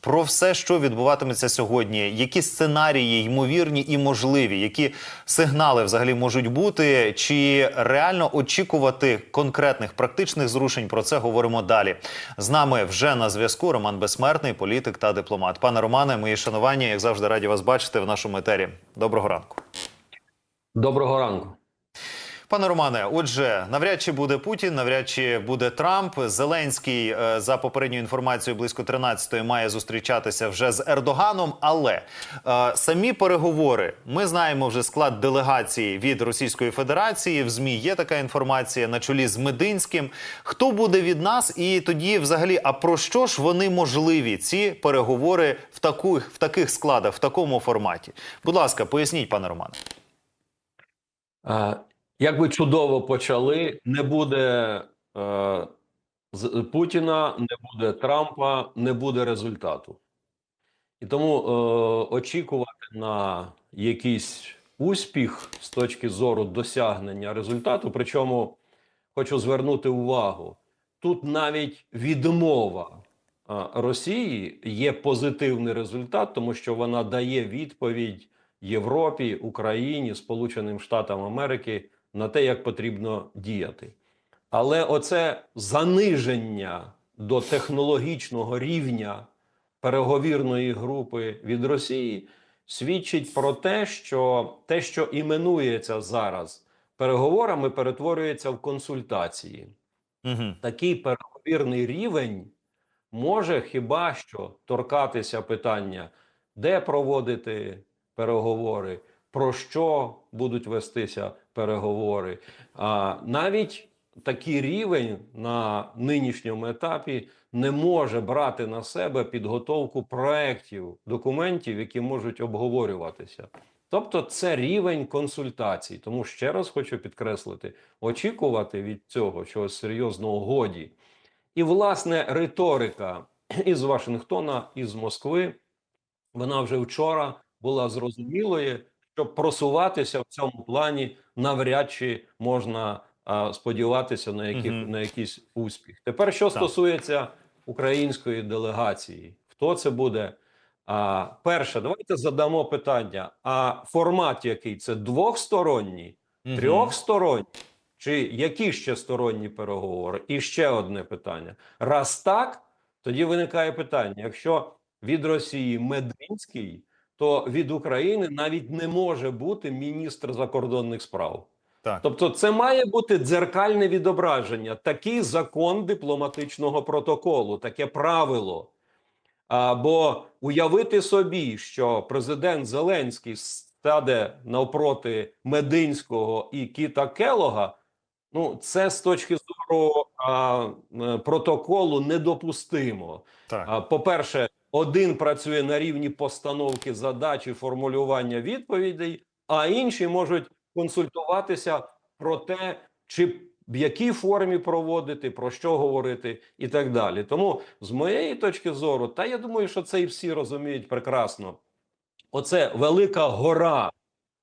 про все, що відбуватиметься сьогодні, які сценарії ймовірні і можливі, які сигнали взагалі можуть бути, чи реально очікувати конкретних практичних зрушень. Про це говоримо далі. З нами вже на зв'язку Роман Безсмертний, політик та дипломат. Пане Романе, мої шанування, як завжди, раді вас бачити в нашому етері. Доброго ранку. Доброго ранку. Пане Романе, отже, навряд чи буде Путін, навряд чи буде Трамп. Зеленський е, за попередньою інформацією близько 13-ї має зустрічатися вже з Ердоганом. Але е, самі переговори ми знаємо вже склад делегації від Російської Федерації. В змі є така інформація на чолі з Мединським. Хто буде від нас? І тоді, взагалі, а про що ж вони можливі? Ці переговори в таку в таких складах, в такому форматі? Будь ласка, поясніть, пане Романе. Як ви чудово почали, не буде е, Путіна, не буде Трампа, не буде результату. І тому е, очікувати на якийсь успіх з точки зору досягнення результату, причому хочу звернути увагу: тут навіть відмова е, Росії є позитивний результат, тому що вона дає відповідь Європі, Україні, Сполученим Штатам Америки на те, як потрібно діяти. Але оце заниження до технологічного рівня переговірної групи від Росії свідчить про те, що те, що іменується зараз переговорами, перетворюється в консультації. Угу. Такий переговірний рівень може хіба що торкатися питання, де проводити переговори, про що будуть вестися переговори. А навіть такий рівень на нинішньому етапі не може брати на себе підготовку проєктів, документів, які можуть обговорюватися. Тобто це рівень консультацій. Тому ще раз хочу підкреслити: очікувати від цього чогось серйозного годі. І, власне, риторика із Вашингтона, із Москви, вона вже вчора була зрозумілою, що просуватися в цьому плані навряд чи можна а, сподіватися на, яких, Мгм. на якийсь успіх. Тепер, що Так. стосується української делегації, хто це буде? А, перше, давайте задамо питання: а формат який це двохсторонній, трьохсторонній? Чи які ще сторонні переговори? І ще одне питання: раз так, тоді виникає питання: якщо від Росії Мединський, то від України навіть не може бути міністр закордонних справ. Так. Тобто, це має бути дзеркальне відображення, такий закон дипломатичного протоколу, таке правило. Або уявити собі, що президент Зеленський стаде навпроти Мединського і Кіта Келога. Ну, це з точки зору а, протоколу недопустимо. Так. А, По-перше, один працює на рівні постановки задач і формулювання відповідей, а інші можуть консультуватися про те, чи в якій формі проводити, про що говорити, і так далі. Тому, з моєї точки зору, та я думаю, що це і всі розуміють прекрасно. Оце велика гора,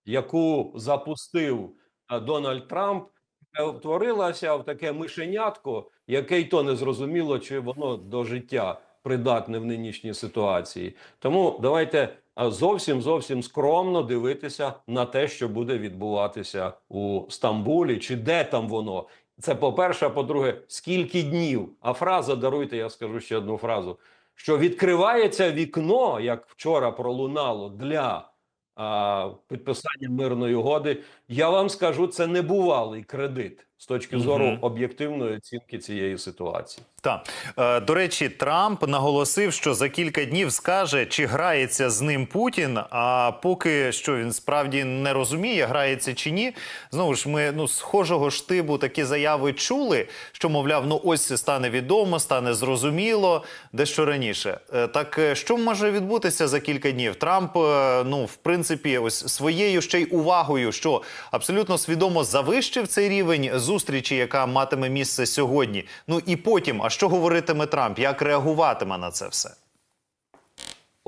яку запустив Дональд Трамп, перетворилася в таке мишенятко, яке й то не зрозуміло, чи воно до життя придатне в нинішній ситуації. Тому давайте зовсім зовсім скромно дивитися на те, що буде відбуватися у Стамбулі, чи де там воно. Це по-перше, а по-друге, скільки днів. А фраза даруйте, я скажу ще одну фразу: що відкривається вікно, як вчора пролунало для а, підписання мирної угоди. Я вам скажу, це небувалий кредит з точки зору об'єктивної оцінки цієї ситуації. Так. Е, До речі, Трамп наголосив, що за кілька днів скаже, чи грається з ним Путін. А поки що він справді не розуміє, грається чи ні. Знову ж ми ну схожого штибу такі заяви чули, що мовляв, ну ось стане відомо, стане зрозуміло дещо раніше. Е, Так е, що може відбутися за кілька днів? Трамп, е, ну в принципі, ось своєю ще й увагою, що абсолютно свідомо завищив цей рівень зустрічі, яка матиме місце сьогодні. Ну і потім, а що говоритиме Трамп? Як реагуватиме на це все?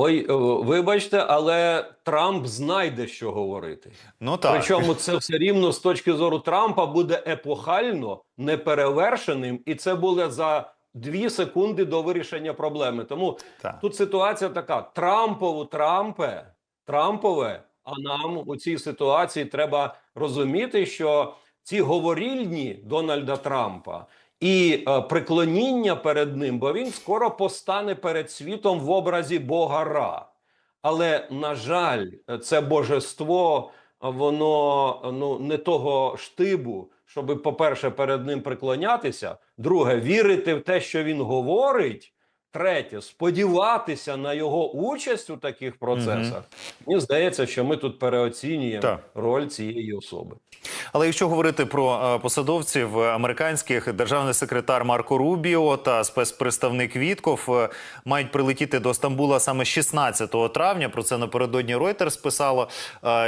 Ой, е, вибачте, але Трамп знайде, що говорити. Ну так. Причому це все рівно з точки зору Трампа буде епохально неперевершеним, і це буде за дві секунди до вирішення проблеми. Тому Так. тут ситуація така: Трампову Трампе, Трампове. А нам у цій ситуації треба розуміти, що ці говорільні Дональда Трампа і е, преклоніння перед ним, бо він скоро постане перед світом в образі Бога Ра. Але на жаль, це божество, воно ну не того штибу, щоб, по-перше, перед ним преклонятися. Друге, вірити в те, що він говорить. Третє, сподіватися на його участь у таких процесах. Мені здається, що ми тут переоцінюємо Так. роль цієї особи. Але якщо говорити про е, посадовців е, американських, державний секретар Марко Рубіо та спецпредставник Вітков е, мають прилетіти до Стамбула саме 16 травня. Про це напередодні Reuters писало.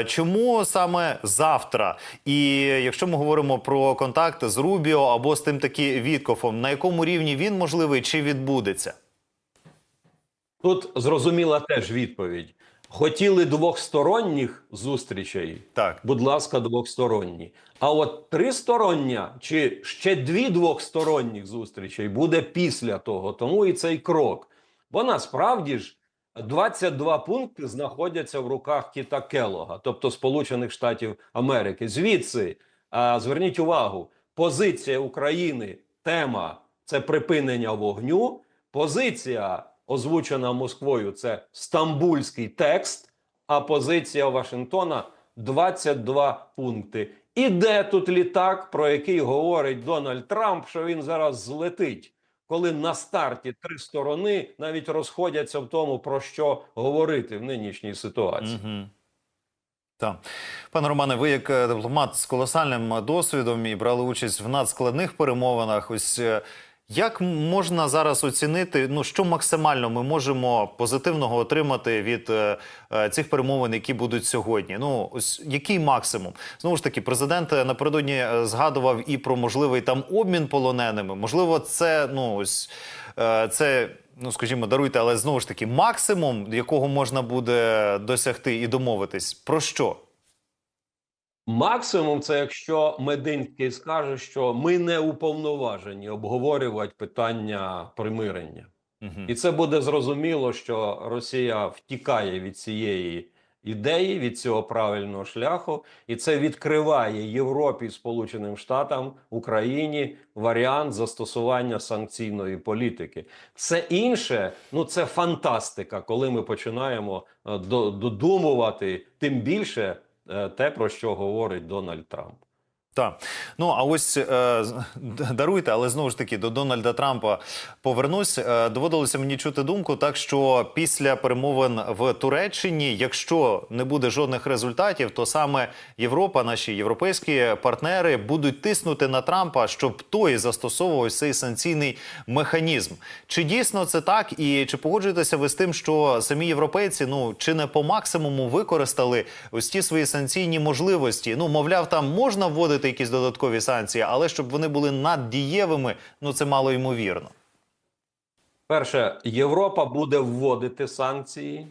Чому саме завтра? І якщо ми говоримо про контакти з Рубіо або з тим таки Віткофом, на якому рівні він можливий чи відбудеться? Тут зрозуміла теж відповідь. Хотіли двохсторонніх зустрічей. Так. Будь ласка, двохсторонні. А от тристороння чи ще дві двохсторонніх зустрічей буде після того. Тому і цей крок. Бо насправді ж 22 пункти знаходяться в руках Кіта Келога, тобто Сполучених Штатів Америки. Звідси а, зверніть увагу, позиція України, тема це припинення вогню. Позиція, озвучена Москвою, це стамбульський текст. А позиція Вашингтона 22 пункти. І де тут літак, про який говорить Дональд Трамп, що він зараз злетить, коли на старті три сторони навіть розходяться в тому, про що говорити в нинішній ситуації. Угу. Так. Пане Романе, ви як е, дипломат з колосальним досвідом і брали участь в надскладних перемовинах. Ось е, як можна зараз оцінити, ну що максимально ми можемо позитивного отримати від е, е, цих перемовин, які будуть сьогодні? Ну ось який максимум? Знову ж таки, президент е, напередодні е, згадував і про можливий там обмін полоненими. Можливо, це ну ось е, це. Ну, скажімо, даруйте, але знову ж таки, максимум, якого можна буде досягти і домовитись, про що? Максимум це якщо Мединський скаже, що ми не уповноважені обговорювати питання примирення. Угу. І це буде зрозуміло, що Росія втікає від цієї ідеї, від цього правильного шляху, і це відкриває Європі, Сполученим Штатам, Україні варіант застосування санкційної політики. Все інше, ну це фантастика, коли ми починаємо е, до- додумувати тим більше те, про що говорить Дональд Трамп. Так. Ну а ось е, даруйте, але знову ж таки до Дональда Трампа повернусь. Е, доводилося мені чути думку, так що після перемовин в Туреччині, якщо не буде жодних результатів, то саме Європа, наші європейські партнери будуть тиснути на Трампа, щоб той застосовував цей санкційний механізм. Чи дійсно це так? І чи погоджуєтеся ви з тим, що самі європейці ну чи не по максимуму використали ось ті свої санкційні можливості? Ну, мовляв, там можна вводити якісь додаткові санкції, але щоб вони були наддієвими, ну це мало ймовірно. Перше, Європа буде вводити санкції,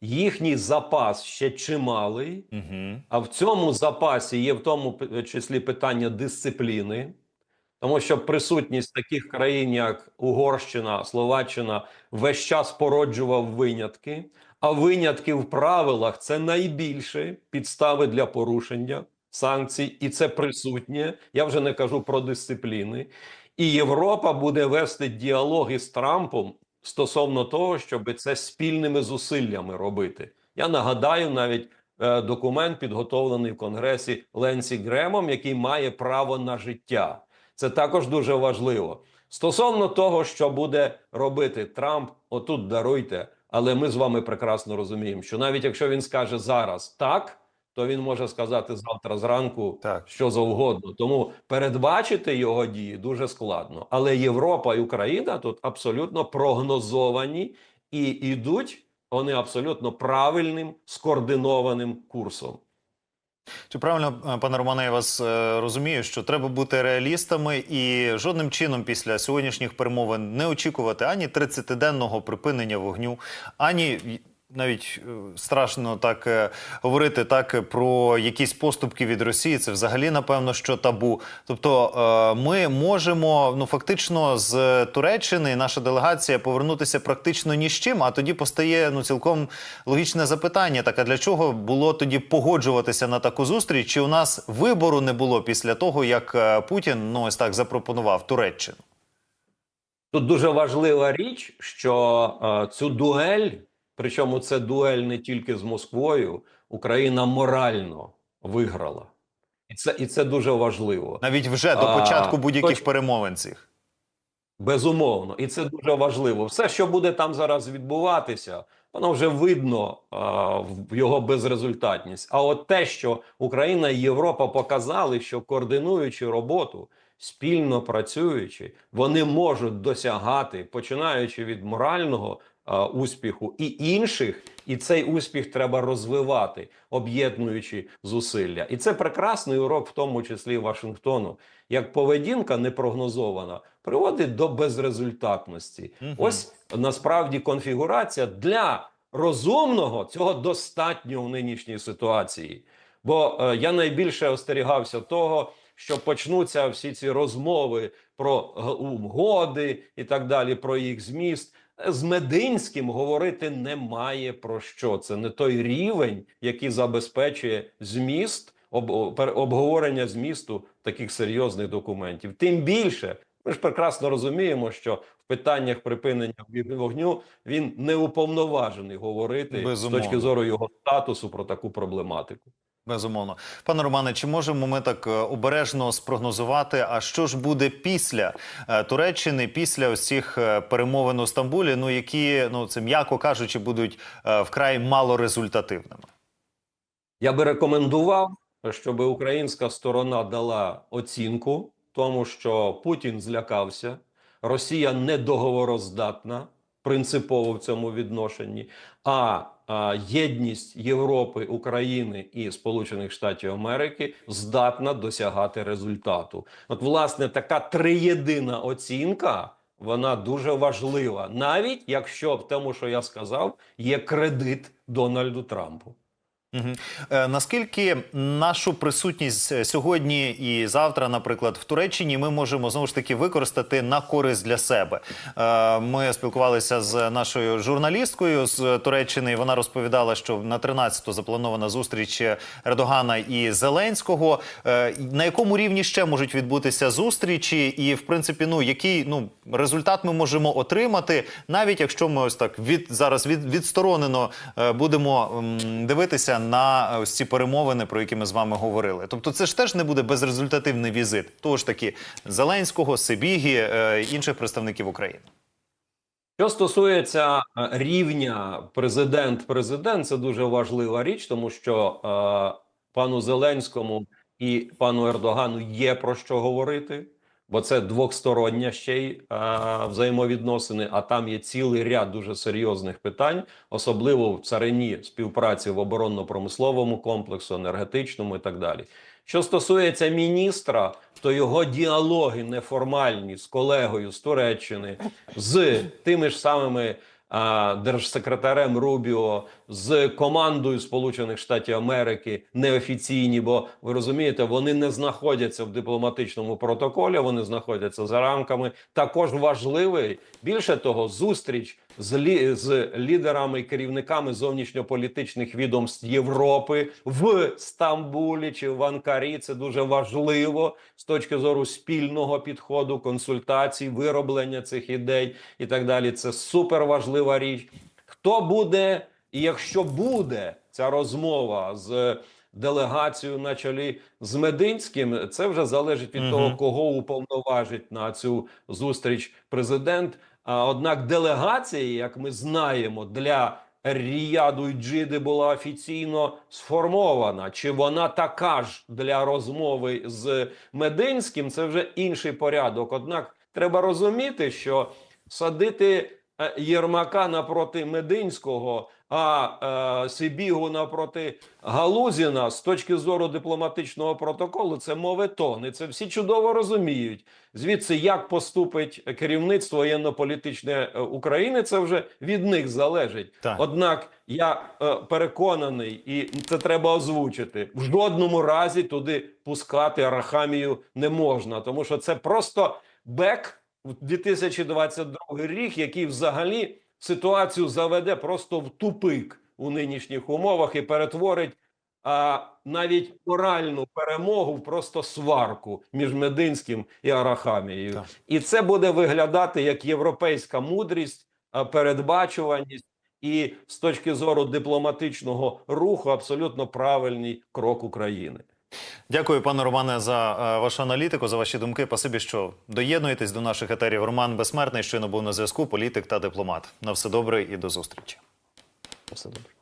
їхній запас ще чималий. Угу. А в цьому запасі є в тому числі питання дисципліни, тому що присутність таких країн, як Угорщина, Словаччина, весь час породжував винятки. А винятки в правилах це найбільше підстави для порушення санкцій, і це присутнє. Я вже не кажу про дисципліни. І Європа буде вести діалоги з Трампом стосовно того, щоб це спільними зусиллями робити. Я нагадаю навіть е, документ, підготовлений в Конгресі Ленсі Гремом, який має право на життя. Це також дуже важливо. Стосовно того, що буде робити Трамп, отут даруйте, але ми з вами прекрасно розуміємо, що навіть якщо він скаже зараз так, то він може сказати завтра зранку Так. що завгодно. Тому передбачити його дії дуже складно. Але Європа і Україна тут абсолютно прогнозовані і йдуть вони абсолютно правильним скоординованим курсом. Чи правильно, е, пане Романе, я вас е, розумію, що треба бути реалістами і жодним чином після сьогоднішніх перемовин не очікувати ані 30-денного припинення вогню, ані навіть е, страшно так е, говорити так е, про якісь поступки від Росії. Це взагалі напевно що табу. Тобто, ми можемо ну фактично з Туреччини наша делегація повернутися практично ні з чим. А тоді постає ну цілком логічне запитання: так а для чого було тоді погоджуватися на таку зустріч? Чи у нас вибору не було після того, як Путін ну ось так запропонував Туреччину? Тут дуже важлива річ, що е, цю дуель, причому це дуель не тільки з Москвою, Україна морально виграла, і це і це дуже важливо. Навіть вже до початку будь-яких перемовин цих. Безумовно, і це дуже важливо. Все, що буде там зараз відбуватися, воно вже видно а, в його безрезультатність. А от те, що Україна і Європа показали, що координуючи роботу, спільно працюючи, вони можуть досягати, починаючи від морального успіху і інших, і цей успіх треба розвивати, об'єднуючи зусилля. І це прекрасний урок, в тому числі Вашингтону, як поведінка непрогнозована приводить до безрезультатності. Мгм. Ось насправді конфігурація для розумного цього достатньо в нинішній ситуації. Бо е, я найбільше остерігався того, що почнуться всі ці розмови про угоди і так далі, про їх зміст. З Мединським говорити немає про що. Це не той рівень, який забезпечує зміст, об, обговорення змісту таких серйозних документів. Тим більше, ми ж прекрасно розуміємо, що в питаннях припинення вогню він не уповноважений говорити Безумовно. з точки зору його статусу про таку проблематику. Безумовно, пане Романе, чи можемо ми так е, обережно спрогнозувати? А що ж буде після е, Туреччини, після цих е, перемовин у Стамбулі? Ну які ну це м'яко кажучи, будуть вкрай малорезультативними? Я би рекомендував, щоб українська сторона дала оцінку тому, що Путін злякався, Росія недоговороздатна принципово в цьому відношенні. А єдність Європи, України і Сполучених Штатів Америки здатна досягати результату. От, власне, така триєдина оцінка. Вона дуже важлива, навіть якщо в тому, що я сказав, є кредит Дональду Трампу. Е, наскільки нашу присутність е, сьогодні і завтра, наприклад, в Туреччині, ми можемо знову ж таки використати на користь для себе? Е, ми спілкувалися з нашою журналісткою з Туреччини. і Вона розповідала, що на 13-ту запланована зустріч Ердогана і Зеленського. На якому рівні ще можуть відбутися зустрічі, і в принципі, ну який ну результат ми можемо отримати, навіть якщо ми ось так від зараз від відсторонено будемо дивитися на ось ці перемовини, про які ми з вами говорили. Тобто, це ж теж не буде безрезультативний візит. Того ж таки Зеленського, Сибігі, е, інших представників України. Що стосується е, рівня президент-президент, це дуже важлива річ, тому що е, пану Зеленському і пану Ердогану є про що говорити, бо це двостороння ще й е, взаємовідносини. А там є цілий ряд дуже серйозних питань, особливо в царині співпраці в оборонно-промисловому комплексу, енергетичному і так далі. Що стосується міністра, то його діалоги неформальні з колегою з Туреччини, з тими ж самими а, держсекретарем Рубіо, з командою Сполучених Штатів Америки неофіційні, бо ви розумієте, вони не знаходяться в дипломатичному протоколі, вони знаходяться за рамками. Також важливий більше того, зустріч з, лі, з лідерами і керівниками зовнішньополітичних відомств Європи в Стамбулі чи в Анкарі. Це дуже важливо з точки зору спільного підходу, консультацій, вироблення цих ідей і так далі. Це супер важлива річ. Хто буде, і якщо буде ця розмова з делегацією на чолі з Мединським, це вже залежить від Мгм. того, кого уповноважить на цю зустріч президент. А однак делегація, як ми знаємо, для Ріяду і Джиди була офіційно сформована. Чи вона така ж для розмови з Мединським? Це вже інший порядок. Однак треба розуміти, що садити е, Єрмака напроти Мединського, а е, Сибігу напроти Галузіна з точки зору дипломатичного протоколу, це моветон. І це всі чудово розуміють. Звідси, як поступить керівництво воєнно-політичне е, України, це вже від них залежить. Так. Однак я е, переконаний, і це треба озвучити. В жодному разі туди пускати Арахамію не можна, тому що це просто бек 2022 рік, який взагалі ситуацію заведе просто в тупик у нинішніх умовах і перетворить а, навіть моральну перемогу в просто сварку між Мединським і Арахамією. Так. І це буде виглядати як європейська мудрість, передбачуваність. І з точки зору дипломатичного руху абсолютно правильний крок України. Дякую, пане Романе, за е, вашу аналітику, за ваші думки. Спасибі, що доєднуєтесь до наших етерів. Роман Безсмертний, щойно був на зв'язку, політик та дипломат. На все добре і до зустрічі. Все добре.